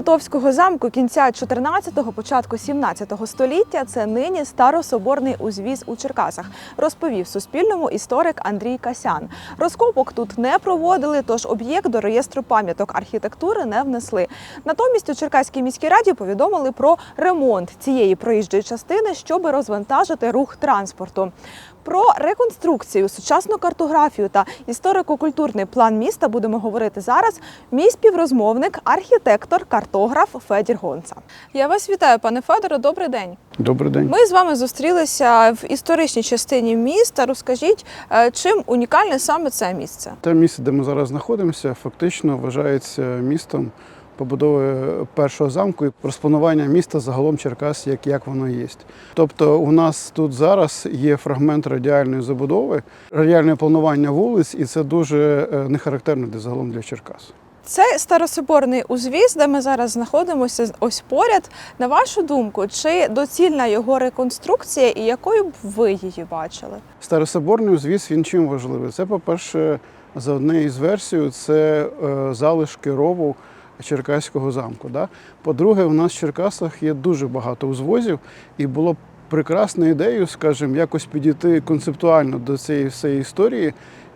Литовського замку кінця 14-го, початку 17-го століття це нині старособорний узвіз у Черкасах, розповів Суспільному історик Андрій Касян. Розкопок тут не проводили, тож об'єкт до реєстру пам'яток архітектури не внесли. Натомість у Черкаській міській раді повідомили про ремонт цієї проїжджої частини, щоб розвантажити рух транспорту. Про реконструкцію, сучасну картографію та історико-культурний план міста будемо говорити зараз. Мій співрозмовник, архітектор, картограф Федір Гонца. Я вас вітаю, пане Федоре. Добрий день. Добрий день. Ми з вами зустрілися в історичній частині міста. Розкажіть, е, чим унікальне саме це місце? Те місце, де ми зараз знаходимося, фактично вважається містом побудови першого замку і розпланування міста загалом Черкас, як, як воно є. Тобто, у нас тут зараз є фрагмент радіальної забудови, радіальне планування вулиць, і це дуже не характерно для загалом для Черкас. Це старособорний узвіз, де ми зараз знаходимося ось поряд. На вашу думку, чи доцільна його реконструкція і якою б ви її бачили? Старособорний узвіз він чим важливий? Це, по-перше, за однією з версій, це е, залишки рову Черкаського замку. Да? По-друге, у нас в Черкасах є дуже багато узвозів, і було б прекрасною ідеєю, скажімо, якось підійти концептуально до цієї всієї історії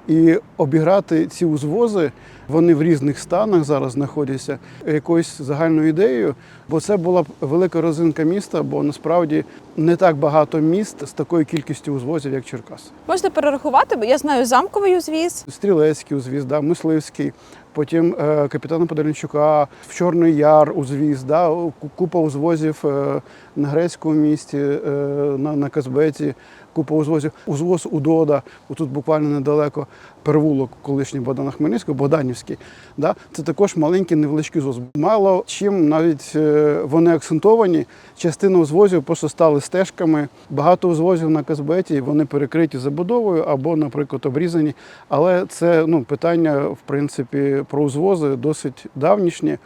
і обіграти ці узвози. Вони в різних станах зараз знаходяться якоюсь загальною ідеєю, бо це була б велика розинка міста, бо насправді не так багато міст з такою кількістю узвозів, як Черкас. Можете перерахувати, бо я знаю замковий узвіз. Стрілецький узвіз, да, мисливський, потім е, капітана Подолінчука, в Чорний Яр узвіз, да, купа узвозів е, на грецькому місті, е, на, на Казбеті, купа узвозів. Узвоз Удода, тут буквально недалеко перевулок колишній Богдана Хмельницького, Богданівський. Да, це також маленький невеличкий узвоз. Мало чим навіть е, вони акцентовані. Частина узвозів просто стали стежками. Багато узвозів на Казбеті вони перекриті забудовою або, наприклад, обрізані. Але це ну, питання, в принципі, про узвози досить давнішні,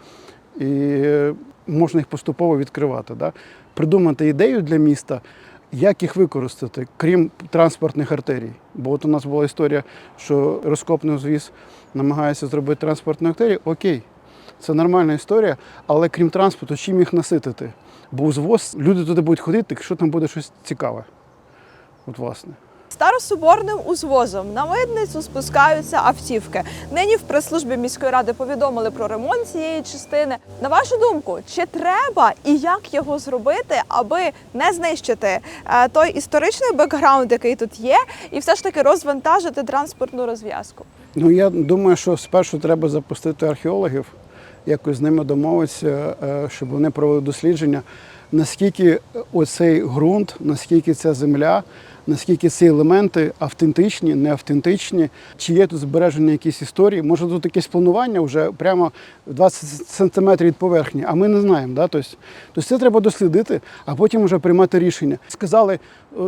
і е, можна їх поступово відкривати. Да? Придумати ідею для міста, як їх використати, крім транспортних артерій. Бо от у нас була історія, що розкопний узвіз намагається зробити транспортну артерію. Окей, це нормальна історія, але крім транспорту, чим їх наситити? Бо узвоз, люди туди будуть ходити, якщо там буде щось цікаве. От власне. Старособорним узвозом на митницю спускаються автівки. Нині в прес-службі міської ради повідомили про ремонт цієї частини. На вашу думку, чи треба і як його зробити, аби не знищити е, той історичний бекграунд, який тут є, і все ж таки розвантажити транспортну розв'язку? Ну я думаю, що спершу треба запустити археологів, якось з ними домовитися, е, щоб вони провели дослідження, наскільки оцей ґрунт, наскільки ця земля, наскільки ці елементи автентичні, не автентичні, чи є тут збережені якісь історії. Може тут якесь планування вже прямо 20 сантиметрів від поверхні, а ми не знаємо. Да? Тобто, тобто це треба дослідити, а потім вже приймати рішення. Сказали,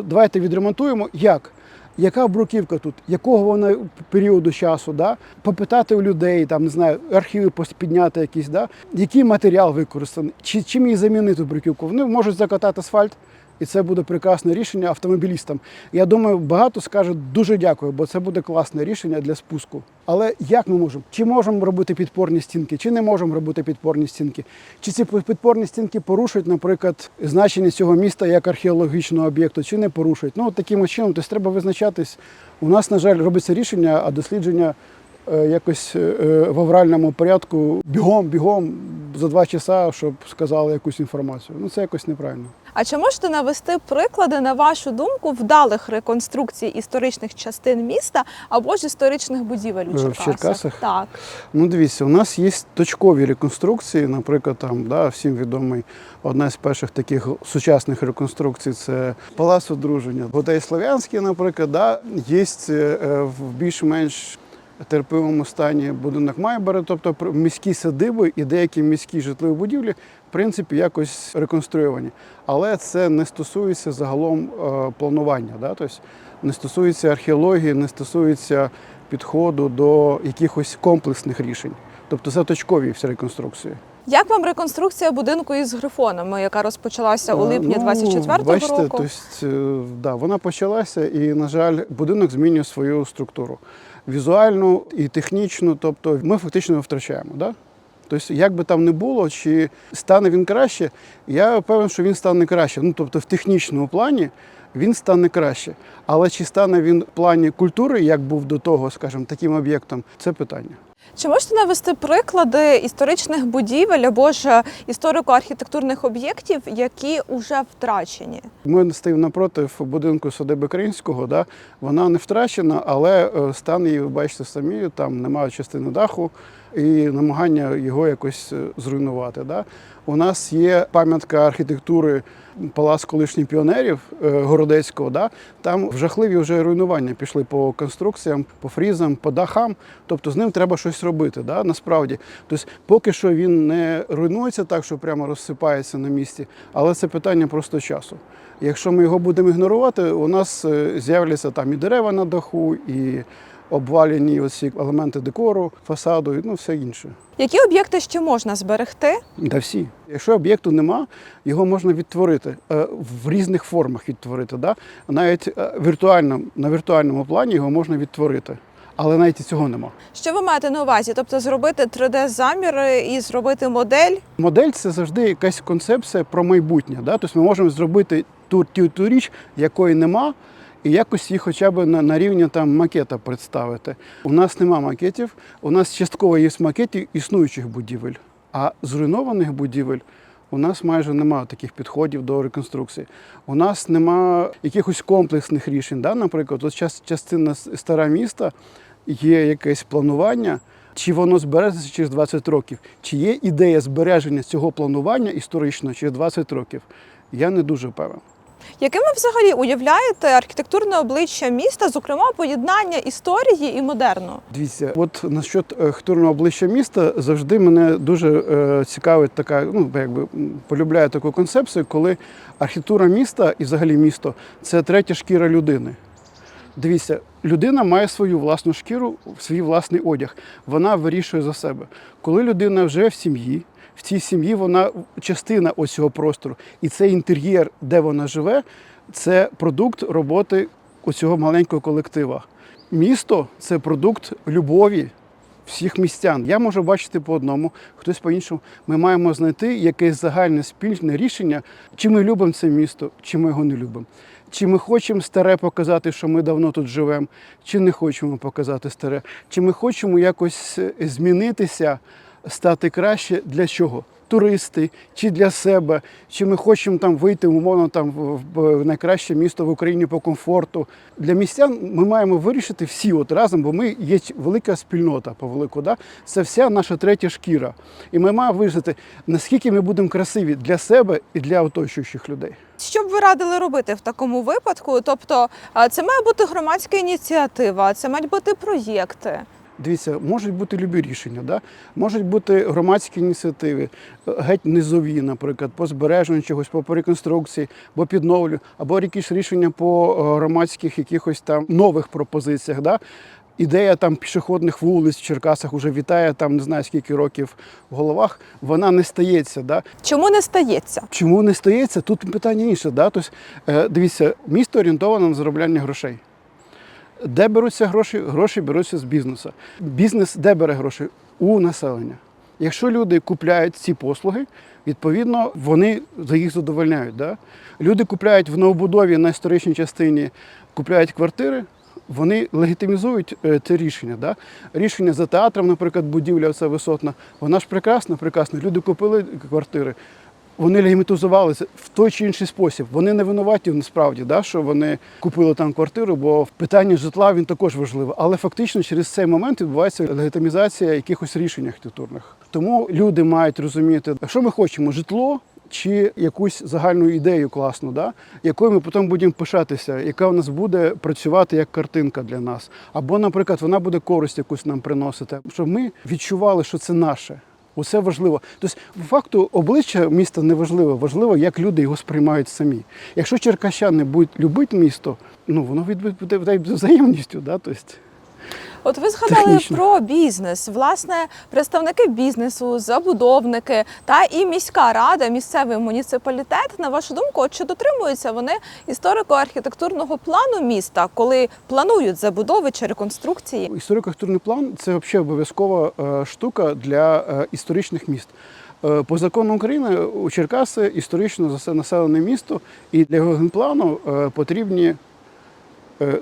давайте відремонтуємо. Як? Яка бруківка тут, якого вона періоду часу, да? попитати у людей, там не знаю, архіви підняти якісь, да? який матеріал використаний, чи чим її замінити бруківку. Вони можуть закатати асфальт, і це буде прекрасне рішення автомобілістам. Я думаю, багато скажуть дуже дякую, бо це буде класне рішення для спуску. Але як ми можемо? Чи можемо робити підпорні стінки, чи не можемо робити підпорні стінки? Чи ці підпорні стінки порушують, наприклад, значення цього міста як археологічного об'єкту, чи не порушують? Ну, таким чином, тобто треба визначатись. У нас, на жаль, робиться рішення, а дослідження якось е, в авральному порядку бігом, бігом за два часа, щоб сказали якусь інформацію. Ну це якось неправильно. А чи можете навести приклади, на вашу думку, вдалих реконструкцій історичних частин міста або ж історичних будівель у Е, в Черкасах? Черкасах? Так. Ну, дивіться, у нас є точкові реконструкції. Наприклад, там да, всім відомий одна з перших таких сучасних реконструкцій це Палац одруження. Готель Слов'янський, наприклад, да, є е, в більш-менш терпимому стані будинок Майбера, тобто міські садиби і деякі міські житлові будівлі, в принципі, якось реконструйовані. Але це не стосується загалом е, планування. Да? Тобто не стосується археології, не стосується підходу до якихось комплексних рішень. Тобто це точкові всі реконструкції. Як вам реконструкція будинку із грифонами, яка розпочалася у липні Ну, 24-го бачите, року? Тобто, е, да, вона почалася, і, на жаль, будинок змінює свою структуру візуальну і технічну. Тобто ми фактично його втрачаємо. Да? Тобто, як би там не було, чи стане він краще, я певен, що він стане краще. Ну, тобто, в технічному плані він стане краще. Але чи стане він в плані культури, як був до того, скажімо, таким об'єктом, це питання. Чи можете навести приклади історичних будівель або ж історико-архітектурних об'єктів, які вже втрачені? Ми стоїмо напроти будинку садиби Кринського. Да? Вона не втрачена, але е, стан її, ви бачите самі, там немає частини даху і намагання його якось е, зруйнувати. Да? У нас є пам'ятка архітектури Палац колишніх піонерів е, Городецького. Да? Там жахливі вже руйнування пішли по конструкціям, по фрізам, по дахам. Тобто з ним треба щось робити. Да? Насправді, тобто, поки що він не руйнується так, що прямо розсипається на місці, але це питання просто часу. Якщо ми його будемо ігнорувати, у нас е, з'являться там і дерева на даху, і обвалені оці елементи декору, фасаду, і ну все інше. Які об'єкти ще можна зберегти? Та всі. Якщо об'єкту нема, його можна відтворити е, в різних формах відтворити. Да? Навіть е, віртуально, на віртуальному плані його можна відтворити. Але навіть і цього нема. Що ви маєте на увазі? Тобто зробити 3D-заміри і зробити модель? Модель це завжди якась концепція про майбутнє. Да? Тобто ми можемо зробити ту, ту, ту річ, якої нема, і якось її хоча б на, на рівні там, макета представити. У нас нема макетів, у нас частково є макети існуючих будівель, а зруйнованих будівель. У нас майже немає таких підходів до реконструкції. У нас нема якихось комплексних рішень. Да? Наприклад, от час- частина стара міста є якесь планування, чи воно збережеться через 20 років, чи є ідея збереження цього планування історично через 20 років. Я не дуже певен. Яким ви взагалі уявляєте архітектурне обличчя міста, зокрема поєднання історії і модерну? Дивіться, от насчет е, архітектурного обличчя міста завжди мене дуже е, цікавить така, ну якби полюбляю таку концепцію, коли архітектура міста і взагалі місто це третя шкіра людини. Дивіться, людина має свою власну шкіру, свій власний одяг. Вона вирішує за себе. Коли людина вже в сім'ї, в цій сім'ї вона частина ось цього простору. І цей інтер'єр, де вона живе, це продукт роботи оцього маленького колектива. Місто це продукт любові всіх містян. Я можу бачити по одному, хтось по іншому. Ми маємо знайти якесь загальне спільне рішення, чи ми любимо це місто, чи ми його не любимо. Чи ми хочемо старе показати, що ми давно тут живемо, чи не хочемо показати старе, чи ми хочемо якось змінитися, стати краще для чого? Туристи, чи для себе, чи ми хочемо там вийти умовно там в найкраще місто в Україні по комфорту. Для містян ми маємо вирішити всі от разом, бо ми є велика спільнота по велику. Да? Це вся наша третя шкіра. І ми маємо вирішити, наскільки ми будемо красиві для себе і для оточуючих людей. Що б ви радили робити в такому випадку? Тобто, це має бути громадська ініціатива, це мають бути проєкти. Дивіться, можуть бути любі рішення, да? можуть бути громадські ініціативи, геть низові, наприклад, по збереженню чогось, по по реконструкції, або підновлю, або якісь рішення по е, громадських якихось там нових пропозиціях. Да? Ідея там пішохідних вулиць в Черкасах вже вітає там не знаю скільки років в головах. Вона не стається. Да? Чому не стається? Чому не стається? Тут питання інше. Да? Тобто, дивіться, місто орієнтовано на заробляння грошей. Де беруться гроші? Гроші беруться з бізнесу. Бізнес де бере гроші? У населення. Якщо люди купляють ці послуги, відповідно вони їх задовольняють. Да? Люди купляють в новобудові на історичній частині, купляють квартири, вони легітимізують е, це рішення. Да? Рішення за театром, наприклад, будівля ця висотна, вона ж прекрасна, прекрасна. Люди купили квартири. Вони легімітизувалися в той чи інший спосіб. Вони не винуваті насправді, да, що вони купили там квартиру, бо питання житла він також важливе. Але фактично через цей момент відбувається легітимізація якихось рішень архітектурних. Тому люди мають розуміти, що ми хочемо житло. Чи якусь загальну ідею класну, да? якою ми потім будемо пишатися, яка в нас буде працювати як картинка для нас. Або, наприклад, вона буде користь якусь нам приносити, щоб ми відчували, що це наше. Усе важливо. Тобто, факту, обличчя міста не важливо, важливо, як люди його сприймають самі. Якщо черкащани будуть любити місто, ну воно відбуде взаємністю. Да? Тобто, От ви згадали Технічно. про бізнес. Власне, представники бізнесу, забудовники та і міська рада, місцевий муніципалітет. На вашу думку, от чи дотримуються вони історико-архітектурного плану міста, коли планують забудови чи реконструкції? Історико-архітектурний план це взагалі обов'язкова е, штука для е, історичних міст. Е, По закону України у Черкаси історично населене місто, і для його генплану потрібні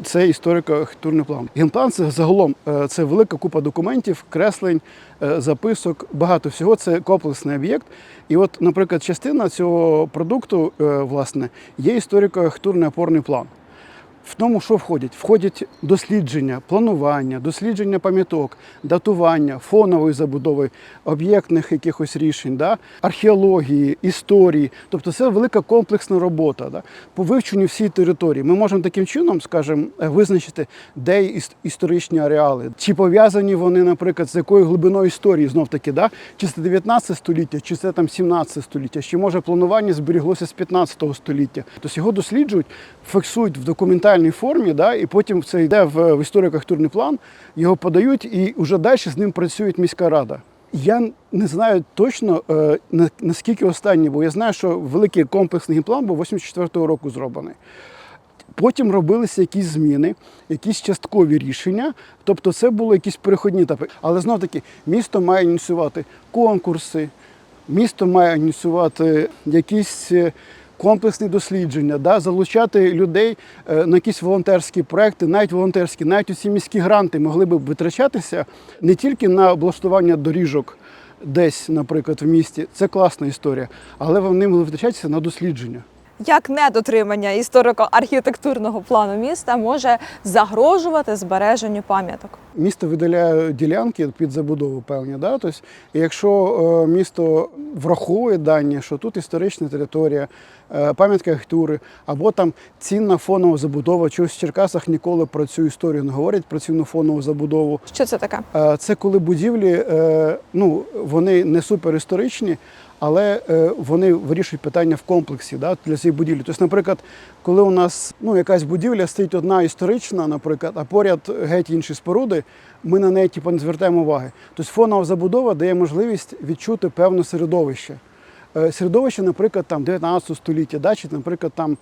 це історико-архітектурний план. Генплан це загалом е, це велика купа документів, креслень, е, записок, багато всього. Це комплексний об'єкт. І от, наприклад, частина цього продукту, е, власне, є історико-архітектурний опорний план. В тому, що входять? Входять дослідження, планування, дослідження пам'яток, датування, фонової забудови, об'єктних якихось рішень, да? археології, історії. Тобто це велика комплексна робота да? по вивченню всієї території. Ми можемо таким чином, скажімо, е, визначити, де іс- історичні ареали, чи пов'язані вони, наприклад, з якою глибиною історії знов таки, да? чи це 19 століття, чи це там 17 століття, чи може планування зберіглося з 15 століття. Тобто його досліджують, фіксують в документальній формі, да, і потім це йде в, в історико-архітектурний план, його подають і вже далі з ним працює міська рада. Я не знаю точно е, на- наскільки останній, бо я знаю, що великий комплексний генплан був 84-го року зроблений. Потім робилися якісь зміни, якісь часткові рішення, тобто це були якісь переходні етапи. Але знов таки, місто має ініціювати конкурси, місто має ініціювати якісь е, комплексні дослідження, да, залучати людей е, на якісь волонтерські проекти, навіть волонтерські, навіть усі міські гранти могли б витрачатися не тільки на облаштування доріжок десь, наприклад, в місті. Це класна історія, але вони могли витрачатися на дослідження. Як недотримання історико-архітектурного плану міста може загрожувати збереженню пам'яток? Місто виділяє ділянки під забудову певні. Да? Тобто, якщо е, місто враховує дані, що тут історична територія, е, пам'ятка архітектури, або там цінна фонова забудова, чогось в Черкасах ніколи про цю історію не говорять, про цінну фонову забудову. Що це таке? Е, Це коли будівлі, ну, вони не суперісторичні, але е, вони вирішують питання в комплексі да, для цієї будівлі. Тобто, наприклад, коли у нас ну, якась будівля стоїть одна історична, наприклад, а поряд геть інші споруди, ми на неї типу, не звертаємо уваги. Тобто фонова забудова дає можливість відчути певне середовище. Е, Середовище, наприклад, там 19 століття, да, чи, наприклад, там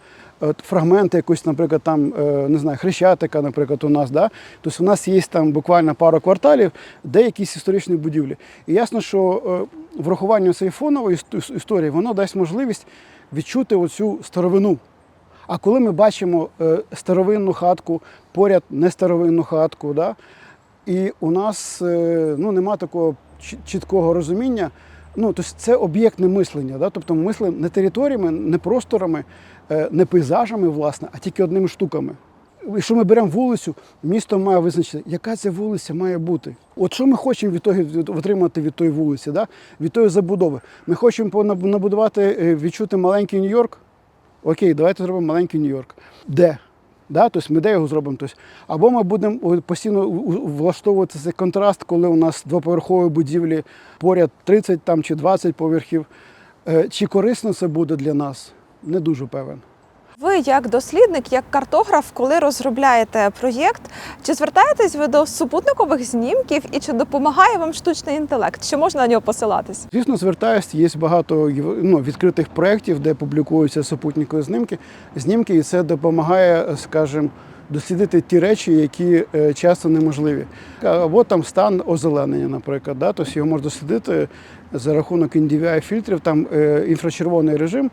фрагменти якось, наприклад, там, е, не знаю, хрещатика, наприклад, у нас, да. Тобто у нас є там буквально пару кварталів, де якісь історичні будівлі. І ясно, що врахування цієї фонової історії, воно дасть можливість відчути оцю старовину. А коли ми бачимо е, старовинну хатку, поряд не старовинну хатку, да, і у нас е, ну, нема такого чіткого розуміння. Ну, тобто це об'єктне мислення. Да? Тобто ми мислимо не територіями, не просторами, е, не пейзажами, власне, а тільки одними штуками. Якщо ми беремо вулицю, місто має визначити, яка ця вулиця має бути. От що ми хочемо від того, отримати від тої вулиці, да? від тої забудови. Ми хочемо набудувати, е, відчути маленький Нью-Йорк. Окей, давайте зробимо маленький Нью-Йорк. Де? Да? Тобто ми де його зробимо? Тобто, або ми будемо постійно влаштовувати цей контраст, коли у нас двоповерхові будівлі поряд 30 там, чи 20 поверхів. Е, Чи корисно це буде для нас? Не дуже певен. Ви, як дослідник, як картограф, коли розробляєте проєкт, чи звертаєтесь ви до супутникових знімків і чи допомагає вам штучний інтелект? Чи можна на нього посилатись? Звісно, звертаюсь, є багато ну, відкритих проєктів, де публікуються супутникові знімки, знімки, і це допомагає, скажімо, дослідити ті речі, які е, часто неможливі. Або там стан озеленення, наприклад. Да? Тобто його можна дослідити за рахунок NDVI фільтрів, там е, інфрачервоний режим,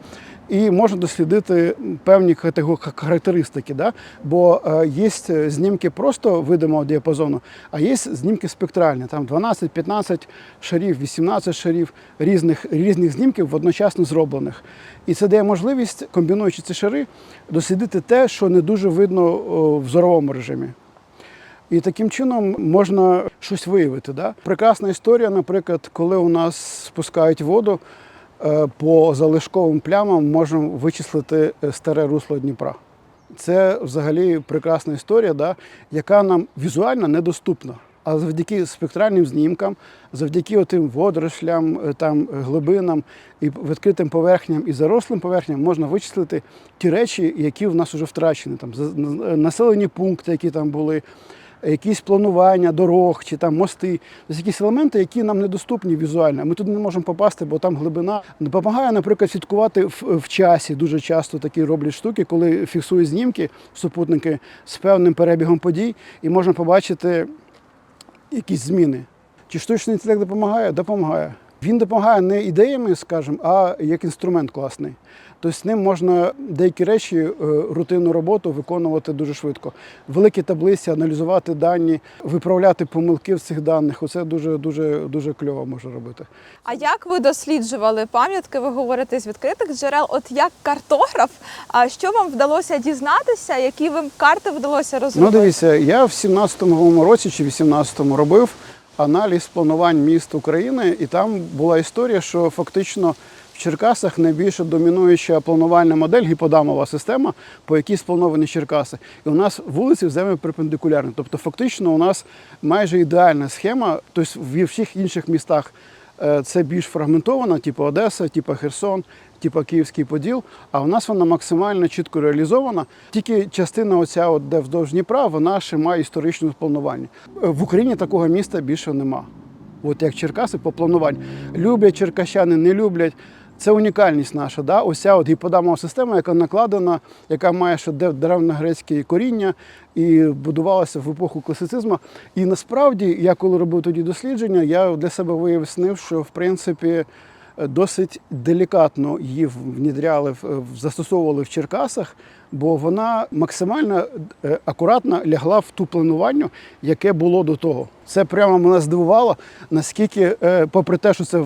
і можна дослідити певні характеристики. Да? Бо е, є знімки просто видимого діапазону, а є знімки спектральні, там 12-15 шарів, 18 шарів різних, різних знімків одночасно зроблених. І це дає можливість, комбінуючи ці шари, дослідити те, що не дуже видно в зоровому режимі. І таким чином можна щось виявити. Да? Прекрасна історія, наприклад, коли у нас спускають воду е, по залишковим плямам, можемо вичислити е, старе русло Дніпра. Це взагалі прекрасна історія, да? яка нам візуально недоступна. А завдяки спектральним знімкам, завдяки тим водорослям, е, там, глибинам і відкритим поверхням і зарослим поверхням можна вичислити ті речі, які в нас вже втрачені. Там, населені пункти, які там були, якісь планування дорог чи там мости, тобто якісь елементи, які нам недоступні візуально. Ми туди не можемо попасти, бо там глибина. Допомагає, наприклад, слідкувати в, в часі. Дуже часто такі роблять штуки, коли фіксують знімки супутники з певним перебігом подій, і можна побачити якісь зміни. Чи штучний інтелект допомагає? Допомагає. Він допомагає не ідеями, скажімо, а як інструмент класний. Тобто з ним можна деякі речі, е, рутинну роботу виконувати дуже швидко. Великі таблиці, аналізувати дані, виправляти помилки в цих даних. Оце дуже дуже дуже кльово може робити. А як ви досліджували пам'ятки? Ви говорите з відкритих джерел? От як картограф, а що вам вдалося дізнатися? Які вам карти вдалося Ну, дивіться, я в 17-му році чи 18-му робив аналіз планувань міст України, і там була історія, що фактично в Черкасах найбільше домінуюча планувальна модель гіподамова система, по якій сплановані Черкаси. І у нас вулиці взаємо перпендикулярні. Тобто, фактично, у нас майже ідеальна схема, тобто в всіх інших містах. Е, Це більш фрагментовано, типу Одеса, типу Херсон, типу Київський Поділ. А у нас вона максимально чітко реалізована. Тільки частина, оця, от, де вздовж Дніпра, вона ще має історичне планування. В Україні такого міста більше нема. От як Черкаси по плануванню. Люблять черкащани, не люблять. Це унікальність наша. Да? Ось ця от гіподамова система, яка накладена, яка має ще древньогрецьке коріння і будувалася в епоху класицизму. І насправді, я коли робив тоді дослідження, я для себе вияснив, що в принципі досить делікатно її внідряли, застосовували в Черкасах, бо вона максимально е, акуратно лягла в ту планування, яке було до того. Це прямо мене здивувало, наскільки, е, попри те, що це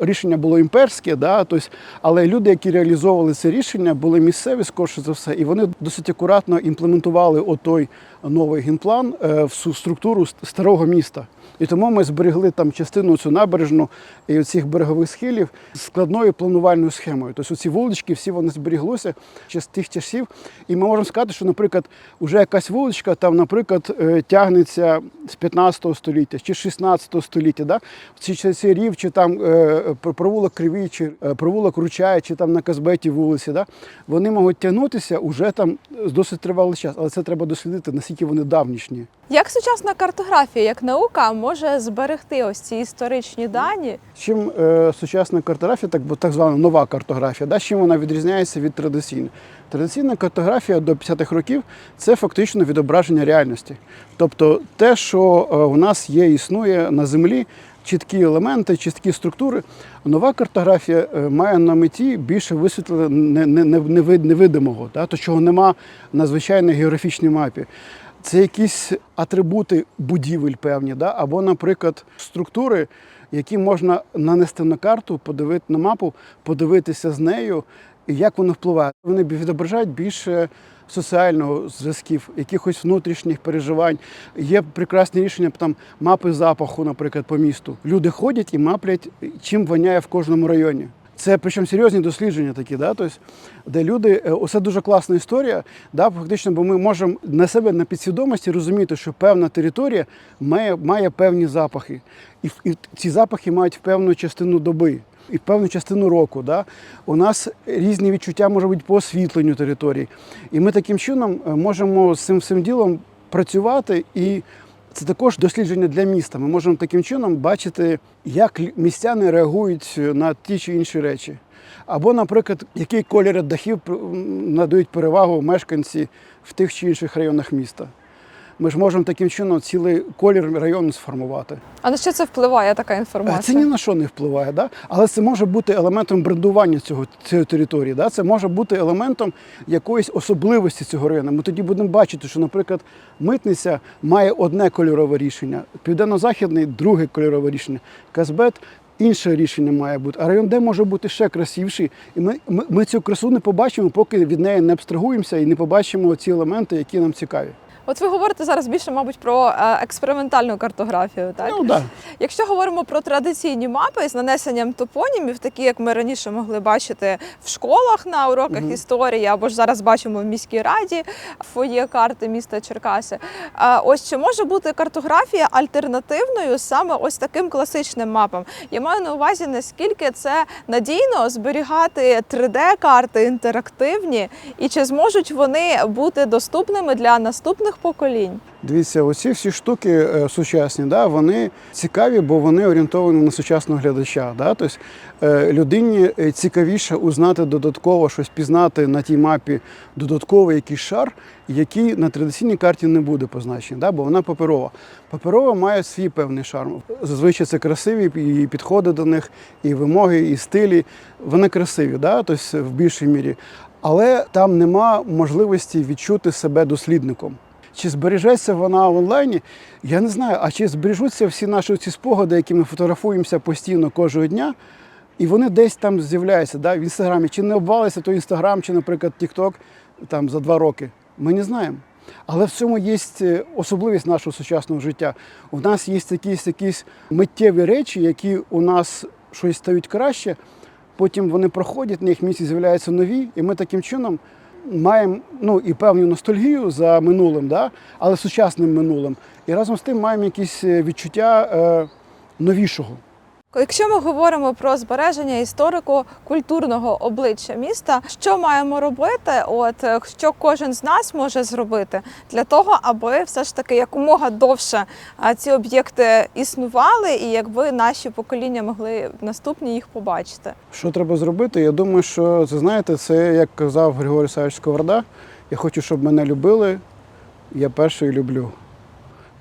рішення було імперське, да, тобто, але люди, які реалізовували це рішення, були місцеві, скорше за все, і вони досить акуратно імплементували отой новий генплан е, в структуру старого міста. І тому ми зберегли там частину цю набережну і цих берегових схилів складною планувальною схемою. Тобто ці вулички всі вони зберіглися з тих часів. І ми можемо сказати, що, наприклад, вже якась вуличка там, наприклад, е, тягнеться з 15 століття чи 16 століття. Да? Ці часи рів, чи там е, провулок Кривій, чи е, провулок Ручая, чи там на Казбеті вулиці, да? вони можуть тягнутися уже там з досить тривалий час, але це треба дослідити, наскільки вони давнішні. Як сучасна картографія, як наука, може зберегти ось ці історичні дані? Чим е, сучасна картографія, так, так звана нова картографія, да, чим вона відрізняється від традиційної? Традиційна картографія до 50-х років це фактично відображення реальності. Тобто те, що е, у нас є, існує на землі, чіткі елементи, чіткі структури. Нова картографія е, має на меті більше висвітлення не- не- не- невид- невидимого, да, то чого нема на звичайній географічній мапі. Це якісь атрибути будівель певні, да? або, наприклад, структури, які можна нанести на карту, подивити на мапу, подивитися з нею, і як воно впливає. Вони відображають більше соціального зв'язків, якихось внутрішніх переживань. Є прекрасні рішення там мапи запаху, наприклад, по місту. Люди ходять і маплять, чим воняє в кожному районі. Це причому серйозні дослідження такі, да? тобто, де люди, е, оце дуже класна історія, да? фактично, бо ми можемо на себе на підсвідомості розуміти, що певна територія має, має певні запахи. І, і ці запахи мають певну частину доби. І певну частину року. Да? У нас різні відчуття можуть бути по освітленню території. І ми таким чином е, можемо з цим всім ділом працювати і це також дослідження для міста. Ми можемо таким чином бачити, як містяни реагують на ті чи інші речі. Або, наприклад, який колір дахів надають перевагу мешканці в тих чи інших районах міста. Ми ж можемо таким чином цілий колір району сформувати. А на що це впливає така Е, Це ні на що не впливає, да? але це може бути елементом брендування цього, цієї території. Да? Це може бути елементом якоїсь особливості цього району. Ми тоді будемо бачити, що, наприклад, митниця має одне кольорове рішення, південно-західний друге кольорове рішення, Казбет. Інше рішення має бути, а район Д може бути ще красивший. І ми, ми, ми цю красу не побачимо, поки від неї не абстрагуємося і не побачимо ці елементи, які нам цікаві. От ви говорите зараз більше, мабуть, про е, експериментальну картографію, так? Ну да. Якщо говоримо про традиційні мапи з нанесенням топонімів, такі як ми раніше могли бачити в школах на уроках Мгм. історії, або ж зараз бачимо в міській раді фоє карти міста Черкаси. Ось чи може бути картографія альтернативною саме ось таким класичним мапам? Я маю на увазі, наскільки це надійно зберігати 3D-карти інтерактивні, і чи зможуть вони бути доступними для наступних поколінь. Дивіться, оці всі штуки е, сучасні, да, вони цікаві, бо вони орієнтовані на сучасного глядача. Да? Тобто е, людині е, цікавіше узнати додатково щось пізнати на тій мапі додатковий якийсь шар, який на традиційній карті не буде позначений, да? бо вона паперова. Паперова має свій певний шарм. Зазвичай це красиві і підходи до них, і вимоги, і стилі. Вони красиві, да? тобто в більшій мірі. Але там нема можливості відчути себе дослідником. Чи збережеться вона онлайні? Я не знаю. А чи збережуться всі наші ці спогади, які ми фотографуємося постійно кожного дня, і вони десь там з'являються да, в інстаграмі. Чи не обвалиться той інстаграм, чи, наприклад, Тікток там за два роки? Ми не знаємо. Але в цьому є е, особливість нашого сучасного життя. У нас є якісь якісь миттєві речі, які у нас щось стають краще, потім вони проходять, на їх місці з'являються нові, і ми таким чином маємо ну, і певну ностальгію за минулим, да? але сучасним минулим. І разом з тим маємо якісь е, відчуття е, новішого. Якщо ми говоримо про збереження історико-культурного обличчя міста, що маємо робити? От е, що кожен з нас може зробити для того, аби все ж таки якомога довше ці об'єкти існували, і якби наші покоління могли наступні їх побачити. Що треба зробити? Я думаю, що це знаєте, це як казав Григорій Савич Сковорода, я хочу, щоб мене любили, я перший люблю.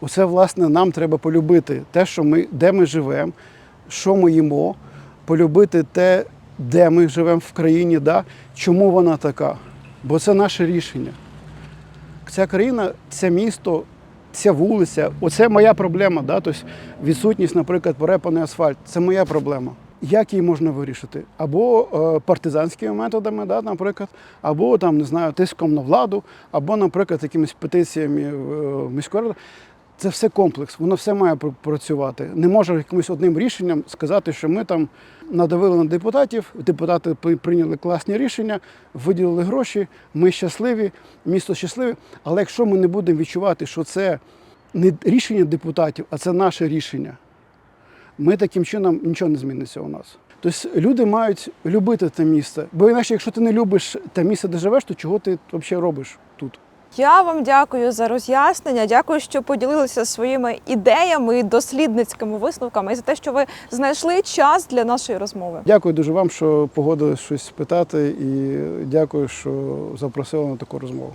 Оце, власне, нам треба полюбити те, що ми, де ми живемо, що ми їмо, полюбити те, де ми живемо в країні, да? чому вона така. Бо це наше рішення. Ця країна, це місто, ця вулиця, оце моя проблема. Да? Тобто відсутність, наприклад, перепаний асфальт це моя проблема. Як її можна вирішити? Або е, партизанськими методами, да, наприклад, або там, не знаю, тиском на владу, або, наприклад, якимись петиціями в міської ради. Це все комплекс, воно все має пр- працювати. Не може якимось одним рішенням сказати, що ми там надавили на депутатів, депутати прийняли класні рішення, виділили гроші, ми щасливі, місто щасливе. Але якщо ми не будемо відчувати, що це не рішення депутатів, а це наше рішення, ми таким чином нічого не зміниться у нас. Тобто люди мають любити те місце. Бо інакше, якщо ти не любиш те місце, де живеш, то чого ти взагалі робиш тут? Я вам дякую за роз'яснення. Дякую, що поділилися своїми ідеями і дослідницькими висновками і за те, що ви знайшли час для нашої розмови. Дякую дуже вам, що погодили щось питати, і дякую, що запросили на таку розмову.